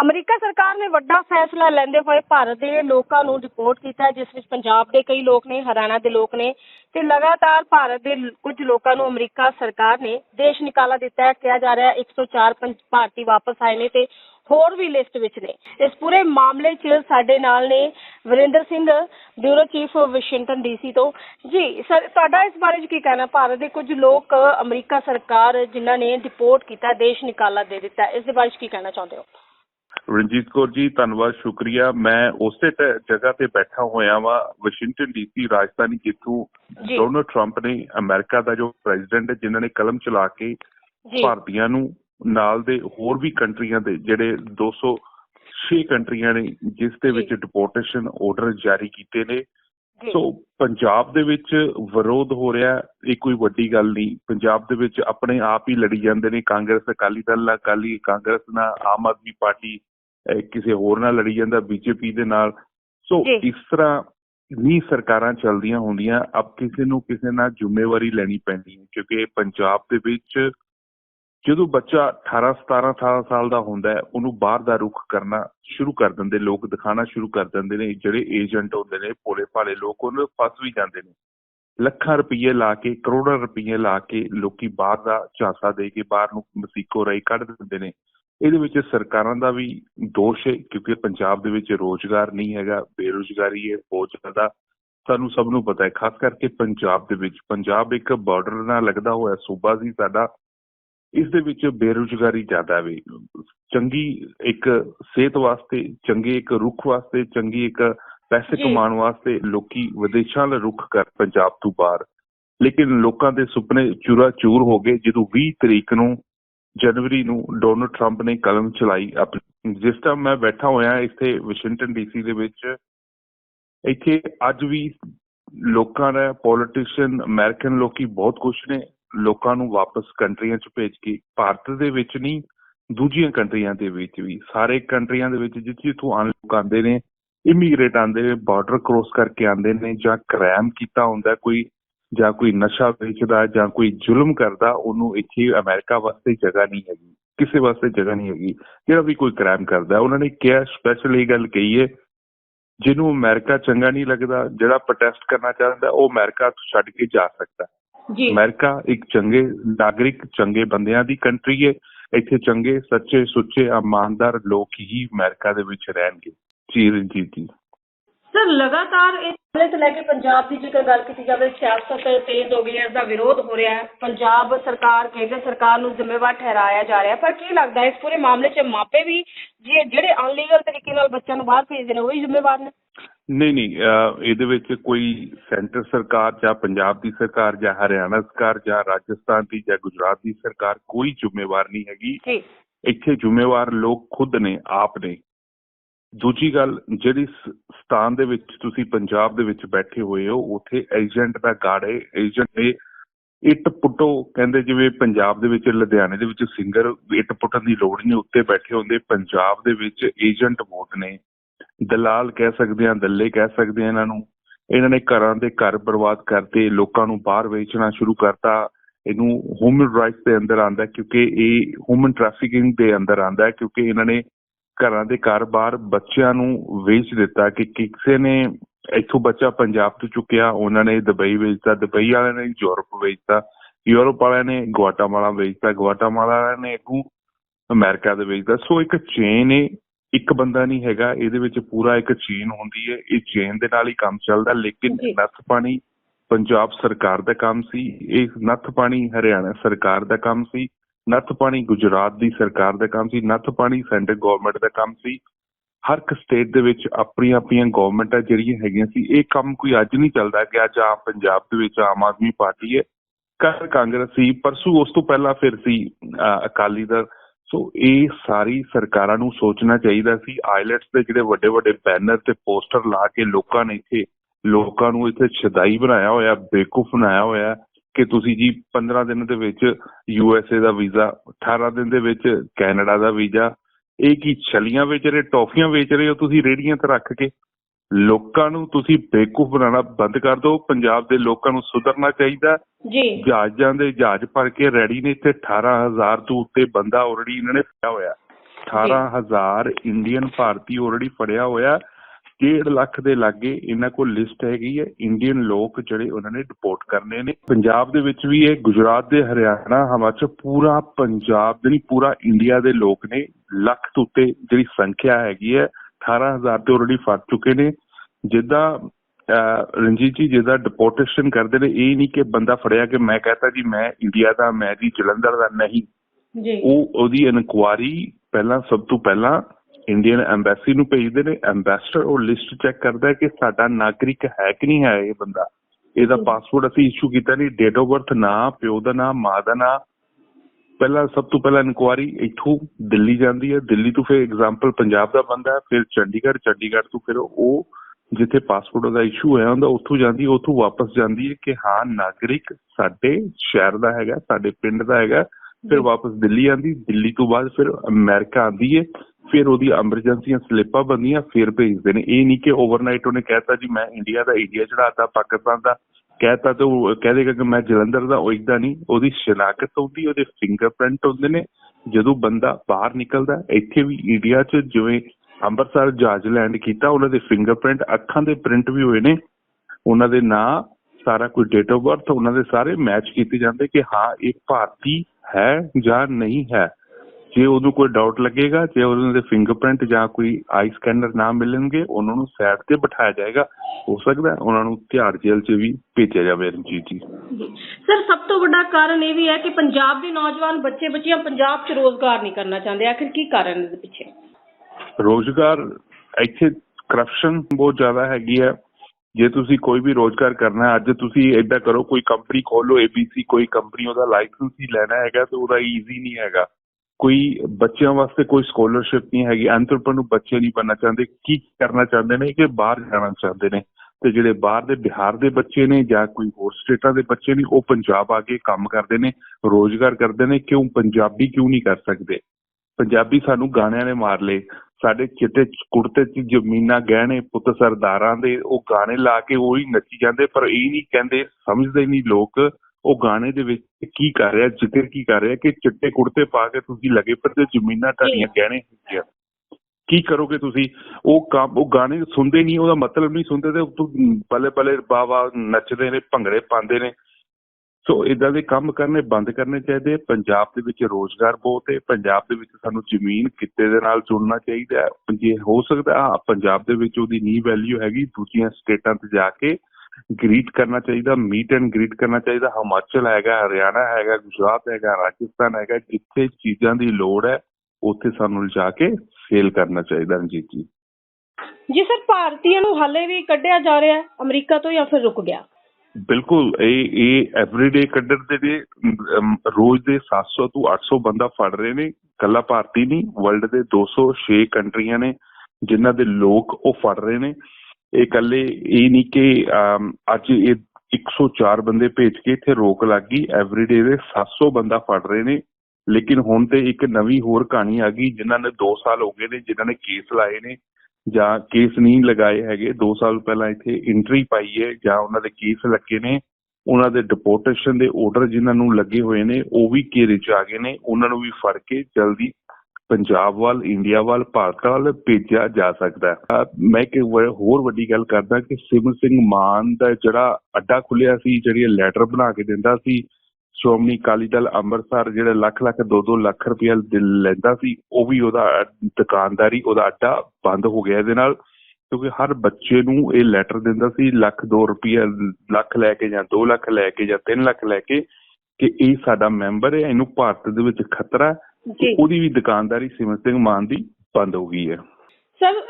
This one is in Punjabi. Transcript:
ਅਮਰੀਕਾ ਸਰਕਾਰ ਨੇ ਵੱਡਾ ਫੈਸਲਾ ਲੈਂਦੇ ਹੋਏ ਭਾਰਤ ਦੇ ਲੋਕਾਂ ਨੂੰ ਰਿਪੋਰਟ ਕੀਤਾ, ਜਿਸ ਵਿੱਚ ਪੰਜਾਬ ਦੇ ਕਈ ਲੋਕ ਨੇ, ਹਰਿਆਣਾ ਦੇ ਲੋਕ ਨੇ ਤੇ ਲਗਾਤਾਰ ਭਾਰਤ ਦੇ ਲ- ਕੁਝ ਲੋਕਾਂ ਨੂੰ ਅਮਰੀਕਾ ਸਰਕਾਰ ਨੇ ਦੇਸ਼ ਨਿਕਾਲਾ ਦਿੱਤਾ ਹੈ। ਕਿਹਾ ਜਾ ਰਿਹਾ ਹੈ 104 ਭਾਰਤੀ ਵਾਪਸ ਆਏ ਨੇ ਤੇ ਹੋਰ ਵੀ ਲਿਸਟ ਵਿੱਚ ਨੇ। ਇਸ ਪੂਰੇ ਮਾਮਲੇ 'ਚ ਸਾਡੇ ਨਾਲ ਨੇ Varinder Singh, bureau chief Washington DC ਤੋਂ। ਜੀ, ਸਰ, ਤੁਹਾਡਾ ਇਸ ਬਾਰੇ 'ਚ ਕੀ ਕਹਿਣਾ? ਭਾਰਤ ਦੇ ਕੁਝ ਲੋਕ ਅਮਰੀਕਾ ਸਰਕਾਰ ਜਿਨ੍ਹਾਂ ਨੇ ਰਿਪੋਰਟ ਕੀਤਾ, ਦੇਸ਼ ਨਿਕਾਲਾ ਦੇ ਦਿੱਤਾ, ਇਸ ਦੇ ਬਾਰੇ 'ਚ ਕੀ ਕਹਿਣਾ ਚਾਹੁੰਦੇ ਹੋ? ਰਣਜੀਤ ਕੌਰ ਜੀ ਧੰਨਵਾਦ ਸ਼ੁਕਰੀਆ। ਮੈਂ ਉਸੇ ਜਗ੍ਹਾ ਤੇ ਬੈਠਾ ਹੋਇਆ ਵਾਂ ਵਾਸ਼ਿੰਗਟਨ ਡੀਸੀ ਰਾਜਧਾਨੀ ਜਿੱਥੋਂ ਡੋਨਲਡ ਟਰੰਪ ਨੇ ਅਮਰੀਕਾ ਦਾ ਜੋ ਪ੍ਰੈਜ਼ੀਡੈਂਟ ਹੈ ਜਿਨ੍ਹਾਂ ਨੇ ਕਲਮ ਚਲਾ ਕੇ ਭਾਰਤੀਆਂ ਨੂੰ ਨਾਲ ਦੇ ਹੋਰ ਵੀ ਕੰਟਰੀਆਂ ਦੇ ਜਿਹੜੇ 206 ਕੰਟਰੀਆਂ ਨੇ ਜਿਸ ਦੇ ਵਿੱਚ। ਡਿਪੋਰਟੇਸ਼ਨ ਆਰਡਰ ਜਾਰੀ ਕੀਤੇ ਨੇ। ਸੋ ਪੰਜਾਬ ਦੇ ਵਿੱਚ ਵਿਰੋਧ ਹੋ ਰਿਹਾ ਇਹ ਕੋਈ ਵੱਡੀ ਗੱਲ ਨਹੀਂ। ਪੰਜਾਬ ਦੇ ਵਿੱਚ ਆਪਣੇ ਆਪ ਹੀ ਲੜੀ ਜਾਂਦੇ ਨੇ ਕਾਂਗਰਸ ਅਕਾਲੀ ਦਲ ਨਾਲ ਅਕਾਲੀ ਕਾਂਗਰਸ ਨਾਲ ਆਮ ਆਦਮੀ ਪਾਰਟੀ ਕਿਸੇ ਹੋਰ ਨਾਲ ਲੜੀ ਜਾਂਦਾ ਬੀਜੇਪੀ ਦੇ ਨਾਲ। ਸੋ। ਇਸ ਤਰ੍ਹਾਂ ਨਹੀਂ ਸਰਕਾਰਾਂ ਚੱਲਦੀਆਂ ਹੁੰਦੀਆਂ ਅਬ ਕਿਸੇ ਨੂੰ ਕਿਸੇ ਨਾਲ ਜ਼ਿੰਮੇਵਾਰੀ ਲੈਣੀ ਪੈਂਦੀ ਹੈ ਕਿਉਂਕਿ ਪੰਜਾਬ ਦੇ ਵਿੱਚ ਜਦੋਂ ਬੱਚਾ 18 17 18 ਸਾਲ ਦਾ ਹੁੰਦਾ ਹੈ ਉਹਨੂੰ ਬਾਹਰ ਦਾ ਰੁਖ ਕਰਨਾ ਸ਼ੁਰੂ ਕਰ ਦਿੰਦੇ ਲੋਕ ਦਿਖਾਣਾ ਸ਼ੁਰੂ ਕਰ ਦਿੰਦੇ ਨੇ ਜਿਹੜੇ ਏਜੰਟ ਹੁੰਦੇ ਨੇ ਭੋਲੇ ਭਾਲੇ ਲੋਕ ਉਹਨੂੰ ਫਸ ਵੀ ਜਾਂਦੇ ਨੇ। ਲੱਖਾਂ ਰੁਪਏ ਲਾ ਕੇ ਕਰੋੜਾਂ ਰੁਪਏ ਲਾ ਕੇ ਲੋਕੀ ਬਾਹਰ ਦਾ ਝਾਂਸਾ ਦੇ ਕੇ ਬਾਹਰ ਨੂੰ ਮਸੀਕੋ ਰਾਈ ਕੱਢ ਦਿੰਦੇ ਨੇ। ਇਹਦੇ ਵਿੱਚ ਸਰਕਾਰਾਂ ਦਾ ਵੀ ਦੋਸ਼ ਹੈ ਕਿਉਂਕਿ ਪੰਜਾਬ ਦੇ ਵਿੱਚ ਰੋਜ਼ਗਾਰ ਨਹੀਂ ਹੈਗਾ ਬੇਰੋਜ਼ਗਾਰੀ ਹੈ ਬਹੁਤ ਜ਼ਿਆਦਾ। ਸਾਨੂੰ ਸਭ ਨੂੰ ਪਤਾ ਹੈ ਖਾਸ ਕਰਕੇ ਪੰਜਾਬ ਦੇ ਵਿੱਚ। ਪੰਜਾਬ ਇੱਕ ਬਾਰਡਰ ਨਾਲ ਲੱਗਦਾ ਹੋਇਆ ਸੂਬਾ ਸੀ ਸਾਡਾ। ਇਸ ਦੇ ਵਿੱਚ ਬੇਰੁਜ਼ਗਾਰੀ ਜ਼ਿਆਦਾ ਹੈ ਚੰਗੀ ਇੱਕ ਸਿਹਤ ਵਾਸਤੇ ਚੰਗੇ ਇੱਕ ਰੁਖ ਵਾਸਤੇ ਚੰਗੀ ਇੱਕ ਪੈਸੇ। ਕਮਾਉਣ ਵਾਸਤੇ ਲੋਕੀ ਵਿਦੇਸ਼ਾਂ ਦਾ ਰੁਖ ਕਰ ਪੰਜਾਬ ਤੋਂ ਬਾਹਰ। ਲੇਕਿਨ ਲੋਕਾਂ ਦੇ ਸੁਪਨੇ ਚੂਰਾ ਚੂਰ ਹੋ ਗਏ ਜਦੋਂ 20 ਤਰੀਕ ਨੂੰ ਜਨਵਰੀ ਨੂੰ ਡੋਨਲਡ ਟਰੰਪ ਨੇ ਕਲਮ ਚਲਾਈ ਜਿਸ ਟਾਈਮ ਮੈਂ ਬੈਠਾ ਹੋਇਆ ਇੱਥੇ ਵਾਸ਼ਿੰਗਟਨ ਡੀਸੀ ਦੇ ਵਿੱਚ, ਇੱਥੇ ਅੱਜ ਵੀ ਲੋਕਾਂ ਨੇ ਪੋਲੀਟੀਸ਼ੀਅਨ ਅਮਰੀਕਨ ਲੋਕੀ ਬਹੁਤ ਖੁਸ਼ ਨੇ। ਲੋਕਾਂ ਨੂੰ ਵਾਪਸ ਕੰਟਰੀਆਂ 'ਚ ਭੇਜ ਕੇ, ਭਾਰਤ ਦੇ ਵਿੱਚ ਨਹੀਂ, ਦੂਜੀਆਂ ਕੰਟਰੀਆਂ ਦੇ ਵਿੱਚ ਵੀ। ਸਾਰੇ ਕੰਟਰੀਆਂ ਦੇ ਵਿੱਚ ਜਿੱਥੇ ਜਿੱਥੋਂ ਆਉਣ ਲੋਕ ਆਉਂਦੇ ਨੇ, ਇਮੀਗ੍ਰੇਟ ਆਉਂਦੇ ਨੇ ਬਾਰਡਰ ਕ੍ਰੋਸ ਕਰਕੇ ਆਉਂਦੇ ਨੇ ਜਾਂ ਕ੍ਰਾਈਮ ਕੀਤਾ ਹੁੰਦਾ ਕੋਈ ਜਾਂ ਕੋਈ ਨਸ਼ਾ ਵੇਚਦਾ ਜਾਂ ਕੋਈ ਜ਼ੁਲਮ ਕਰਦਾ ਉਹਨੂੰ ਇੱਥੇ ਅਮਰੀਕਾ ਵਾਸਤੇ ਜਗ੍ਹਾ ਨਹੀਂ ਹੈਗੀ ਕਿਸੇ ਵਾਸਤੇ ਜਗ੍ਹਾ ਨਹੀਂ ਹੈਗੀ ਜਿਹੜਾ ਵੀ ਕੋਈ ਕ੍ਰਾਈਮ ਕਰਦਾ ਉਹਨਾਂ ਨੇ ਕਿਹਾ ਸਪੈਸ਼ਲ ਇਹ ਗੱਲ ਕਹੀ ਹੈ ਜਿਹਨੂੰ ਅਮਰੀਕਾ ਚੰਗਾ ਨਹੀਂ ਲੱਗਦਾ ਜਿਹੜਾ ਪ੍ਰੋਟੈਸਟ ਕਰਨਾ ਚਾਹੁੰਦਾ ਉਹ ਅਮਰੀਕਾ ਤੋਂ ਛੱਡ ਕੇ ਜਾ ਸਕਦਾ। ਜੀ। ਅਮਰੀਕਾ ਇੱਕ ਚੰਗੇ ਨਾਗਰਿਕ ਚੰਗੇ ਬੰਦਿਆਂ ਦੀ ਕੰਟਰੀ ਹੈ ਇੱਥੇ ਚੰਗੇ ਸੱਚੇ ਸੁੱਚੇ ਇਮਾਨਦਾਰ ਲੋਕ ਹੀ ਅਮਰੀਕਾ ਦੇ ਵਿੱਚ ਰਹਿਣਗੇ। ਜੀ ਰਣਜੀਤ ਜੀ। ਸਰ ਲਗਾਤਾਰ ਇਸ ਮਾਮਲੇ ਤੋਂ ਲੈ ਕੇ ਪੰਜਾਬ ਦੀ ਜੇਕਰ ਗੱਲ ਕੀਤੀ ਜਾਵੇ ਸਿਆਸਤ ਤੇਜ਼ ਹੋ ਗਈ ਹੈ ਇਸ ਦਾ ਵਿਰੋਧ ਹੋ ਰਿਹਾ ਹੈ। ਪੰਜਾਬ ਸਰਕਾਰ ਕੇਂਦਰ ਸਰਕਾਰ ਨੂੰ ਜ਼ਿੰਮੇਵਾਰ ਠਹਿਰਾਇਆ ਜਾ ਰਿਹਾ ਹੈ। ਪਰ ਕੀ ਲੱਗਦਾ ਹੈ ਇਸ ਪੂਰੇ ਮਾਮਲੇ 'ਚ ਮਾਪੇ ਵੀ ਜੇ ਜਿਹੜੇ ਅਨਲੀਗਲ ਤਰੀਕੇ ਨਾਲ ਬੱਚਿਆਂ ਨੂੰ ਬਾਹਰ ਭੇਜਦੇ ਨੇ ਉਹ ਵੀ ਜ਼ਿੰਮੇਵਾਰ ਨੇ? ਨਹੀਂ ਨਹੀਂ ਅਹ ਇਹਦੇ ਵਿੱਚ ਕੋਈ ਸੈਂਟਰ ਸਰਕਾਰ ਜਾਂ ਪੰਜਾਬ ਦੀ ਸਰਕਾਰ ਜਾਂ ਹਰਿਆਣਾ ਸਰਕਾਰ ਜਾਂ ਰਾਜਸਥਾਨ ਦੀ ਜਾਂ ਗੁਜਰਾਤ ਦੀ ਸਰਕਾਰ ਕੋਈ ਜ਼ਿੰਮੇਵਾਰ ਨਹੀਂ ਹੈਗੀ। ਜੀ। ਇੱਥੇ ਜ਼ਿੰਮੇਵਾਰ ਲੋਕ ਖੁਦ ਨੇ ਆਪ ਨੇ। ਦੂਜੀ ਗੱਲ, ਜਿਹੜੀ ਸਥਾਨ ਦੇ ਵਿੱਚ ਤੁਸੀਂ ਪੰਜਾਬ ਦੇ ਵਿੱਚ ਬੈਠੇ ਹੋਏ ਹੋ, ਉੱਥੇ ਏਜੰਟ ਦਾ ਗਾਰਡ ਹੈ। ਏਜੰਟ ਨੇ ਇੱਟ ਪੁੱਟੋ, ਕਹਿੰਦੇ ਜਿਵੇਂ ਪੰਜਾਬ ਦੇ ਵਿੱਚ, ਲੁਧਿਆਣੇ ਦੇ ਵਿੱਚ ਸਿੰਗਰ ਇੱਟ ਪੁੱਟਣ ਦੀ ਲੋੜ ਨਹੀਂ, ਉੱਤੇ ਬੈਠੇ ਹੁੰਦੇ ਪੰਜਾਬ ਦੇ ਵਿੱਚ ਏਜੰਟ ਬਹੁਤ ਨੇ। ਦਲਾਲ ਕਹਿ ਸਕਦੇ ਆ, ਦੱਲੇ ਕਹਿ ਸਕਦੇ ਆ ਇਹਨਾਂ ਨੂੰ। ਇਹਨਾਂ ਨੇ ਘਰਾਂ ਦੇ ਘਰ ਬਰਬਾਦ ਕਰਤੇ, ਲੋਕਾਂ ਨੂੰ ਬਾਹਰ ਵੇਚਣਾ ਸ਼ੁਰੂ ਕਰਤਾ। ਇਹਨੂੰ ਹਿਊਮਨ ਰਾਈਟਸ ਦੇ ਅੰਦਰ ਆਂਦਾ ਕਿਉਂਕਿ ਇਹ ਹਿਊਮਨ ਟ੍ਰੈਫਿਕਿੰਗ ਦੇ ਅੰਦਰ ਆਂਦਾ ਕਿਉਂਕਿ ਇਹਨਾਂ ਨੇ ਘਰਾਂ ਦੇ ਘਰ ਬਾਹਰ ਬੱਚਿਆਂ ਨੂੰ ਵੇਚ ਦਿੱਤਾ ਕਿ ਕਿਸੇ ਨੇ ਇੱਥੋਂ ਬੱਚਾ ਪੰਜਾਬ ਤੋਂ ਚੁੱਕਿਆ ਉਹਨਾਂ ਨੇ ਦੁਬਈ ਵੇਚਤਾ ਦੁਬਈ ਵਾਲਿਆਂ ਨੇ ਯੂਰਪ ਵੇਚਤਾ ਯੂਰਪ ਵਾਲਿਆਂ ਨੇ ਗਵਾਟਾਮਾਲਾ ਵੇਚਤਾ ਗਵਾਟਾਮਾਲਾ ਵਾਲਿਆਂ ਨੇ ਇਹਨੂੰ ਅਮਰੀਕਾ ਦੇ ਵੇਚਦਾ ਸੋ ਇੱਕ ਚੇਨ ਹੈ ਇੱਕ ਬੰਦਾ ਨਹੀਂ ਹੈਗਾ ਇਹਦੇ ਵਿੱਚ ਪੂਰਾ ਇੱਕ ਚੇਨ ਹੁੰਦੀ ਹੈ ਇਹ ਚੇਨ ਦੇ ਨਾਲ ਹੀ ਕੰਮ ਚੱਲਦਾ ਲੇਕਿਨ। ਨੱਥ ਪਾਣੀ ਪੰਜਾਬ ਸਰਕਾਰ ਦਾ ਕੰਮ ਸੀ ਇਹ ਨੱਥ ਪਾਣੀ ਹਰਿਆਣਾ ਸਰਕਾਰ ਦਾ ਕੰਮ ਸੀ। ਨੱਥ ਪਾਣੀ ਗੁਜਰਾਤ ਦੀ ਸਰਕਾਰ ਦਾ ਕੰਮ ਸੀ, ਨੱਥ ਪਾਣੀ ਸੈਂਟਰ ਗਵਰਨਮੈਂਟ ਦਾ ਕੰਮ ਸੀ। ਹਰ ਇੱਕ ਸਟੇਟ ਦੇ ਵਿੱਚ ਆਪਣੀਆਂ ਆਪਣੀਆਂ ਗਵਰਨਮੈਂਟਾਂ ਜਿਹੜੀਆਂ ਹੈਗੀਆਂ ਸੀ। ਇਹ ਕੰਮ ਕੋਈ ਅੱਜ ਨਹੀਂ ਚੱਲਦਾ ਕਿ ਅੱਜ ਆਮ ਪੰਜਾਬ ਦੇ ਵਿੱਚ ਆਮ ਆਦਮੀ ਪਾਰਟੀ ਹੈ। ਕੱਲ ਕਾਂਗਰਸ ਸੀ, ਪਰਸੂ ਉਸ ਤੋਂ ਪਹਿਲਾਂ ਫਿਰ ਸੀ ਅਕਾਲੀ ਦਲ। ਸੋ ਇਹ ਸਾਰੀ ਸਰਕਾਰਾਂ ਨੂੰ ਸੋਚਣਾ ਚਾਹੀਦਾ ਸੀ। ਆਈਲੈਟਸ ਦੇ ਜਿਹੜੇ ਵੱਡੇ ਵੱਡੇ ਬੈਨਰ ਤੇ ਪੋਸਟਰ ਲਾ ਕੇ ਲੋਕਾਂ ਨੇ ਇੱਥੇ, ਲੋਕਾਂ ਨੂੰ ਇੱਥੇ ਛਦਾਈ ਬਣਾਇਆ ਹੋਇਆ ਬੇਕੂਫ ਬਣਾਇਆ ਹੋਇਆ। ਕਿ ਤੁਸੀਂ ਜੀ 15 ਦਿਨ ਦੇ ਵਿੱਚ ਯੂ ਐਸ ਏ ਦਾ ਵੀਜ਼ਾ 18 ਦਿਨ ਦੇ ਵਿੱਚ ਕੈਨੇਡਾ ਦਾ ਵੀਜ਼ਾ ਇਹ ਕੀ ਛਲੀਆਂ ਵੇਚ ਰਹੇ ਟੌਫੀਆਂ ਵੇਚ ਰਹੇ ਹੋ ਤੁਸੀਂ ਰੇੜੀਆਂ ਤੇ ਰੱਖ ਕੇ? ਲੋਕਾਂ ਨੂੰ ਤੁਸੀਂ ਬੇਕੂਫ ਬਣਾਉਣਾ ਬੰਦ ਕਰ ਦਿਓ ਪੰਜਾਬ ਦੇ ਲੋਕਾਂ ਨੂੰ ਸੁਧਰਨਾ ਚਾਹੀਦਾ। ਜੀ। ਜਹਾਜ਼ਾਂ ਦੇ ਜਹਾਜ਼ ਭਰ ਕੇ ਰੈਡੀ ਨੇ ਇੱਥੇ 18000 ਤੋਂ ਉੱਤੇ ਬੰਦਾ ਆਲਰੇਡੀ ਇਹਨਾਂ ਨੇ ਫੜਿਆ ਹੋਇਆ। 18000 ਇੰਡੀਅਨ ਭਾਰਤੀ ਆਲਰੇਡੀ ਫੜਿਆ ਹੋਇਆ। 1.5 ਲੱਖ ਦੇ ਲਾਗੇ ਇਹਨਾਂ ਕੋਲ ਲਿਸਟ ਹੈਗੀ ਹੈ। ਇੰਡੀਅਨ ਲੋਕ ਜਿਹੜੇ ਉਹਨਾਂ ਨੇ ਰਿਪੋਰਟ ਕਰਨੇ ਨੇ। ਪੰਜਾਬ ਦੇ ਵਿੱਚ ਵੀ ਇਹ ਗੁਜਰਾਤ ਦੇ ਹਰਿਆਣਾ ਹਿਮਾਚਲ ਪੂਰਾ ਪੰਜਾਬ ਦੇ ਨਹੀਂ ਪੂਰਾ ਇੰਡੀਆ ਦੇ ਲੋਕ ਨੇ ਲੱਖ ਤੋਂ ਉੱਤੇ ਜਿਹੜੀ ਸੰਖਿਆ ਹੈਗੀ ਹੈ 18000 ਤੇ ਆਲਰੇਡੀ ਫੜ ਚੁੱਕੇ ਨੇ। ਜਿੱਦਾਂ ਰਣਜੀਤ ਜੀ ਜਿਹਦਾ ਡਿਪੋਰਟੇਸ਼ਨ ਕਰਦੇ ਨੇ ਇਹ ਨਹੀਂ ਕਿ ਬੰਦਾ ਫੜਿਆ ਕਿ ਮੈਂ ਕਹਤਾ ਜੀ ਮੈਂ ਇੰਡੀਆ ਦਾ ਮੈਂ ਜੀ ਜਲੰਧਰ ਦਾ ਨਹੀਂ। ਜੀ। ਉਹ ਉਹਦੀ ਇਨਕੁਆਰੀ ਪਹਿਲਾਂ ਸਭ ਤੋਂ ਪਹਿਲਾਂ ਇੰਡੀਅਨ ਐਮਬੈਸੀ ਨੂੰ ਭੇਜਦੇ ਨੇ। ਐਮਬੈਸਡਰ ਉਹ ਲਿਸਟ ਚੈੱਕ ਕਰਦਾ ਹੈ ਕਿ ਸਾਡਾ ਨਾਗਰਿਕ ਹੈ ਕਿ ਨਹੀਂ ਹੈ ਇਹ ਬੰਦਾ। ਇਹਦਾ। ਪਾਸਪੋਰਟ ਅਸੀਂ ਇਸ਼ੂ ਕੀਤਾ ਨਹੀਂ। ਡੇਟ ਆਫ ਬਰਥ ਨਾ ਪਿਓ ਦਾ ਨਾਮ ਮਾਂ ਦਾ ਨਾਮ ਪਹਿਲਾਂ ਸਭ ਤੋਂ ਪਹਿਲਾਂ ਇਨਕੁਆਰੀ ਇੱਥੋਂ ਦਿੱਲੀ ਜਾਂਦੀ ਹੈ। ਦਿੱਲੀ ਤੋਂ ਫਿਰ ਐਗਜ਼ਾਮਪਲ ਪੰਜਾਬ ਦਾ ਬੰਦਾ ਹੈ, ਫਿਰ ਚੰਡੀਗੜ੍ਹ ਚੰਡੀਗੜ੍ਹ ਤੋਂ ਫਿਰ ਉਹ ਜਿੱਥੇ ਪਾਸਪੋਰਟ ਦਾ ਇਸ਼ੂ ਹੋਇਆ ਹੁੰਦਾ ਉੱਥੋਂ ਜਾਂਦੀ ਉੱਥੋਂ ਵਾਪਸ ਜਾਂਦੀ ਹੈ ਕਿ ਹਾਂ ਨਾਗਰਿਕ ਸਾਡੇ ਸ਼ਹਿਰ ਦਾ ਹੈਗਾ ਸਾਡੇ ਪਿੰਡ ਦਾ ਹੈਗਾ। ਫਿਰ। ਵਾਪਸ ਦਿੱਲੀ ਆਂਦੀ ਦਿੱਲੀ ਤੋਂ ਬਾਅਦ ਫਿਰ ਅਮਰੀਕਾ ਆਂਦੀ ਹੈ। ਫਿਰ ਉਹਦੀ ਐਮਰਜੈਂਸੀਆਂ ਸਲਿੱਪਾਂ ਬੰਦੀਆਂ ਫਿਰ ਭੇਜਦੇ ਨੇ। ਇਹ ਨਹੀਂ ਕਿ ਓਵਰਨਾਈਟ ਉਹਨੇ ਕਹਿਤਾ ਜੀ, ਮੈਂ ਇੰਡੀਆ ਦਾ ਇੰਡੀਆ ਚੜਾਤਾ ਪਾਕਿਸਤਾਨ ਦਾ ਕਹਿਤਾ ਤੇ ਉਹ ਕਹਿ ਦੇਗਾ ਕਿ ਮੈਂ ਜਲੰਧਰ ਦਾ, ਉਹ ਏਦਾਂ ਨਹੀਂ। ਉਹਦੀ ਸ਼ਨਾਖਤ ਹੁੰਦੀ ਉਹਦੇ ਫਿੰਗਰਪ੍ਰਿੰਟ ਹੁੰਦੇ ਨੇ। ਜਦੋਂ ਬੰਦਾ ਬਾਹਰ ਨਿਕਲਦਾ, ਇੱਥੇ ਵੀ ਇੰਡੀਆ 'ਚ ਜਿਵੇਂ ਅੰਮ੍ਰਿਤਸਰ ਜਹਾਜ਼ ਲੈਂਡ ਕੀਤਾ, ਉਹਨਾਂ ਦੇ ਫਿੰਗਰਪ੍ਰਿੰਟ ਅੱਖਾਂ ਦੇ ਪ੍ਰਿੰਟ ਵੀ ਹੋਏ ਨੇ। ਉਹਨਾਂ ਦੇ ਨਾਂ, ਸਾਰਾ ਕੁਝ ਡੇਟ ਆਫ ਬਰਥ ਉਹਨਾਂ ਦੇ ਸਾਰੇ ਮੈਚ ਕੀਤੇ ਜਾਂਦੇ ਕਿ ਹਾਂ, ਇਹ ਭਾਰਤੀ ਹੈ ਜਾਂ ਨਹੀਂ ਹੈ। ਜੇ ਉਹਨੂੰ ਕੋਈ ਡਾਊਟ ਲੱਗੇਗਾ ਜੇ ਉਹਨਾਂ ਦੇ ਫਿੰਗਰਪ੍ਰਿੰਟ ਜਾਂ ਕੋਈ ਆਈ ਸਕੈਨਰ ਨਾ ਮਿਲਣਗੇ ਉਹਨਾਂ ਨੂੰ ਸਾਈਡ ਤੇ ਬਿਠਾਇਆ ਜਾਏਗਾ। ਹੋ ਸਕਦਾ ਉਹਨਾਂ ਨੂੰ ਤਿਹਾੜ ਜੇਲ੍ਹ 'ਚ ਵੀ ਭੇਜਿਆ ਜਾਵੇ ਰਣਜੀਤ ਜੀ। ਜੀ ਸਰ ਸਭ ਤੋਂ ਵੱਡਾ ਕਾਰਨ ਇਹ ਵੀ ਹੈ ਕਿ ਪੰਜਾਬ ਦੇ ਨੌਜਵਾਨ ਬੱਚੇ ਬੱਚੀਆਂ ਪੰਜਾਬ 'ਚ ਰੋਜ਼ਗਾਰ ਨਹੀਂ ਕਰਨਾ ਚਾਹੁੰਦੇ। ਆਖਿਰ ਕੀ ਕਾਰਨ ਇਹਦੇ ਪਿੱਛੇ? ਰੋਜ਼ਗਾਰ ਇੱਥੇ ਕਰਪਸ਼ਨ ਬਹੁਤ ਜ਼ਿਆਦਾ ਹੈਗੀ ਹੈ। ਜੇ ਤੁਸੀਂ ਕੋਈ ਵੀ ਰੋਜ਼ਗਾਰ ਕਰਨਾ ਹੈ ਅੱਜ ਤੁਸੀਂ ਏਦਾਂ ਕਰੋ ਕੋਈ ਕੰਪਨੀ ਖੋਲੋ ABC ਕੋਈ ਕੰਪਨੀ ਉਹਦਾ ਲਾਇਸੈਂਸ ਹੀ ਲੈਣਾ ਹੈਗਾ ਤੇ ਉਹਦਾ ਈਜ਼ੀ ਨਹੀਂ ਹੈਗਾ। ਕੋਈ ਬੱਚਿਆਂ ਵਾਸਤੇ ਕੋਈ ਸਕਾਲਰਸ਼ਿਪ ਨਹੀਂ ਹੈਗੀ ਐਂਟਰਪ੍ਰੈਨਰ ਬੱਚੇ ਨਹੀਂ ਬਣਨਾ ਚਾਹੁੰਦੇ, ਕੀ ਕਰਨਾ ਚਾਹੁੰਦੇ ਨੇ, ਕਿ ਬਾਹਰ ਜਾਣਾ ਚਾਹੁੰਦੇ ਨੇ। ਤੇ ਜਿਹੜੇ ਬਾਹਰ ਦੇ ਬਿਹਾਰ ਦੇ ਬੱਚੇ ਨੇ ਜਾਂ ਕੋਈ ਹੋਰ ਸਟੇਟਾਂ ਦੇ ਬੱਚੇ ਨੇ, ਉਹ ਪੰਜਾਬ ਆ ਕੇ ਕੰਮ ਕਰਦੇ ਨੇ, ਰੋਜ਼ਗਾਰ ਕਰਦੇ ਨੇ, ਕਿਉਂ ਪੰਜਾਬੀ ਕਿਉਂ ਨਹੀਂ ਕਰ ਸਕਦੇ? ਪੰਜਾਬੀ ਸਾਨੂੰ ਗਾਣਿਆਂ ਨੇ ਮਾਰ ਲਏ। ਸਾਡੇ ਚਿੱਟੇ ਕੁੜਤੇ ਚ ਜ਼ਮੀਨਾਂ ਗਹਿਣੇ, ਪੁੱਤ ਸਰਦਾਰਾਂ ਦੇ, ਉਹ ਗਾਣੇ ਲਾ ਕੇ ਉਹੀ ਨੱਚੀ ਜਾਂਦੇ, ਪਰ ਇਹ ਨਹੀਂ ਕਹਿੰਦੇ, ਸਮਝਦੇ ਨਹੀਂ ਲੋਕ ਉਹ ਗਾਣੇ ਦੇ ਵਿੱਚ ਕੀ ਕਰ ਰਿਹਾ ਜ਼ਿਕਰ ਕੀ ਕਰ ਰਿਹਾ ਕਿ ਚਿੱਟੇ ਕੁੜਤੇ ਪਾ ਕੇ ਤੁਸੀਂ ਲੱਗੇ ਪਰ ਤੇ ਜ਼ਮੀਨਾਂ ਤੁਹਾਡੀਆਂ ਗਹਿਣੇ ਹੈਗੀਆਂ ਕੀ ਕਰੋਗੇ ਤੁਸੀਂ? ਉਹ ਕੰਮ ਉਹ ਗਾਣੇ ਸੁਣਦੇ ਨਹੀਂ ਉਹਦਾ ਮਤਲਬ ਨਹੀਂ ਸੁਣਦੇ ਤੇ ਪਲੇ ਪਲੇ ਬਾਵਾ ਨੱਚਦੇ ਨੇ ਭੰਗੜੇ ਪਾਉਂਦੇ ਨੇ। ਸੋ ਇਦਾਂ ਦੇ ਕੰਮ ਕਰਨੇ ਬੰਦ ਕਰਨੇ ਚਾਹੀਦੇ। ਪੰਜਾਬ ਦੇ ਵਿੱਚ ਰੋਜ਼ਗਾਰ ਬਹੁਤ ਹੈ। ਪੰਜਾਬ ਦੇ ਵਿੱਚ ਸਾਨੂੰ ਜ਼ਮੀਨ ਕਿੱਤੇ ਦੇ ਨਾਲ ਜੁੜਨਾ ਚਾਹੀਦਾ ਜੇ ਹੋ ਸਕਦਾ ਪੰਜਾਬ ਦੇ ਵਿੱਚ ਉਹਦੀ ਨੀ ਵੈਲਿਊ ਹੈਗੀ ਦੂਜੀਆਂ ਸਟੇਟਾਂ ਤੇ ਜਾ ਕੇ ਗ੍ਰੀਟ ਕਰਨਾ ਚਾਹੀਦਾ ਮੀਟ ਐਂਡ ਗ੍ਰੀਟ ਕਰਨਾ ਚਾਹੀਦਾ ਹਿਮਾਚਲ ਹੈਗਾ ਹਰਿਆਣਾ ਹੈਗਾ ਗੁਜਰਾਤ ਹੈਗਾ ਰਾਜਸਥਾਨ ਹੈਗਾ ਜਿੱਥੇ ਚੀਜ਼ਾਂ ਦੀ ਲੋੜ ਹੈ ਉੱਥੇ ਸਾਨੂੰ ਲਿਜਾ ਕੇ ਸੇਲ ਕਰਨਾ ਚਾਹੀਦਾ ਰਣਜੀਤ ਜੀ। ਜੀ ਸਰ ਭਾਰਤੀਆਂ ਨੂੰ ਹਾਲੇ ਵੀ ਕੱਢਿਆ ਜਾ ਰਿਹਾ ਹੈ ਅਮਰੀਕਾ ਤੋਂ ਜਾਂ ਫਿਰ ਰੁਕ ਗਿਆ? ਬਿਲਕੁਲ ਇਹ ਇਹ ਐਵਰੀਡੇ ਕੱਢਣ ਦੇ ਅਮ, ਰੋਜ਼ ਦੇ 700 ਤੋਂ 800 ਬੰਦਾ ਫੜ ਰਹੇ ਨੇ ਕੱਲਾ ਭਾਰਤੀ ਨਹੀਂ ਵਰਲਡ ਦੇ 206 ਕੰਟਰੀਆਂ ਨੇ ਜਿਨ੍ਹਾਂ ਦੇ ਲੋਕ ਉਹ ਫੜ ਰਹੇ ਨੇ। ਇਹ ਕੱਲੇ ਇਹ ਨਹੀਂ ਕਿ ਅੱਜ ਇਹ 104 ਬੰਦੇ ਭੇਜ ਕੇ ਇੱਥੇ ਰੋਕ ਲੱਗ ਗਈ ਐਵਰੀਡੇ ਦੇ 700 ਬੰਦਾ ਫੜ ਰਹੇ ਨੇ, ਲੇਕਿਨ ਹੁਣ ਤੇ ਇੱਕ ਨਵੀਂ ਹੋਰ ਕਹਾਣੀ ਆ ਗਈ, ਜਿਨ੍ਹਾਂ ਨੇ 2 ਸਾਲ ਹੋ ਗਏ ਨੇ, ਜਿਨ੍ਹਾਂ ਨੇ ਕੇਸ ਲਾਏ ਨੇ, ਜਾਂ ਕੇਸ ਨਹੀਂ ਲਗਾਏ ਹੈਗੇ 2 ਸਾਲ ਪਹਿਲਾਂ ਇੱਥੇ ਐਂਟਰੀ ਪਾਈ ਹੈ, ਜਾਂ ਉਹਨਾਂ ਦੇ ਕੇਸ ਲੱਗੇ ਨੇ, ਉਹਨਾਂ ਦੇ ਡਿਪੋਰਟੇਸ਼ਨ ਦੇ ਆਰਡਰ ਜਿਨ੍ਹਾਂ ਨੂੰ ਲੱਗੇ ਹੋਏ ਨੇ, ਉਹ ਵੀ ਘੇਰੇ 'ਚ ਆ ਗਏ ਨੇ, ਉਹਨਾਂ ਨੂੰ ਵੀ ਫੜ ਕੇ ਜਲਦੀ ਪੰਜਾਬ ਵੱਲ, ਇੰਡੀਆ ਵੱਲ, ਭਾਰਤ ਵੱਲ ਭੇਜਿਆ ਜਾ ਸਕਦਾ ਹੈ। ਮੈਂ ਇੱਕ ਹੋਰ ਵੱਡੀ ਗੱਲ ਕਰਦਾ ਕਿ ਸਿਮਰ ਸਿੰਘ ਮਾਨ ਦਾ ਜਿਹੜਾ ਅੱਡਾ ਖੁੱਲਿਆ ਸੀ, ਜਿਹੜੀ ਲੈਟਰ ਬਣਾ ਕੇ ਦਿੰਦਾ ਸੀ, ਸ਼੍ਰੋਮਣੀ ਅਕਾਲੀ ਦਲ ਅੰਮ੍ਰਿਤਸਰ ਜਿਹੜਾ ਲੱਖ ਲੱਖ 2-2 ਲੱਖ ਰੁਪਇਆ ਲੈਂਦਾ ਸੀ, ਉਹ ਵੀ ਉਹਦਾ ਦੁਕਾਨਦਾਰੀ, ਉਹਦਾ ਅੱਡਾ ਬੰਦ ਹੋ ਗਿਆ ਇਹਦੇ ਨਾਲ। ਕਿਉਂਕਿ ਹਰ ਬੱਚੇ ਨੂੰ ਇਹ ਲੈਟਰ ਦਿੰਦਾ ਸੀ, ਲੱਖ 2 ਰੁਪਇਆ, ਲੱਖ ਲੈ ਕੇ ਜਾਂ 2 ਲੱਖ ਲੈ ਕੇ ਜਾਂ 3 ਲੱਖ ਲੈ ਕੇ ਕਿ ਇਹ ਸਾਡਾ ਮੈਂਬਰ ਹੈ, ਇਹਨੂੰ ਭਾਰਤ ਦੇ ਵਿੱਚ ਖਤਰਾ ਹੈ। ਉਹਦੀ ਵੀ ਦੁਕਾਨਦਾਰੀ ਸਿਮਰ ਸਿੰਘ ਮਾਨ ਦੀ ਬੰਦ ਹੋ ਗਈ ਹੈ। ਸਰ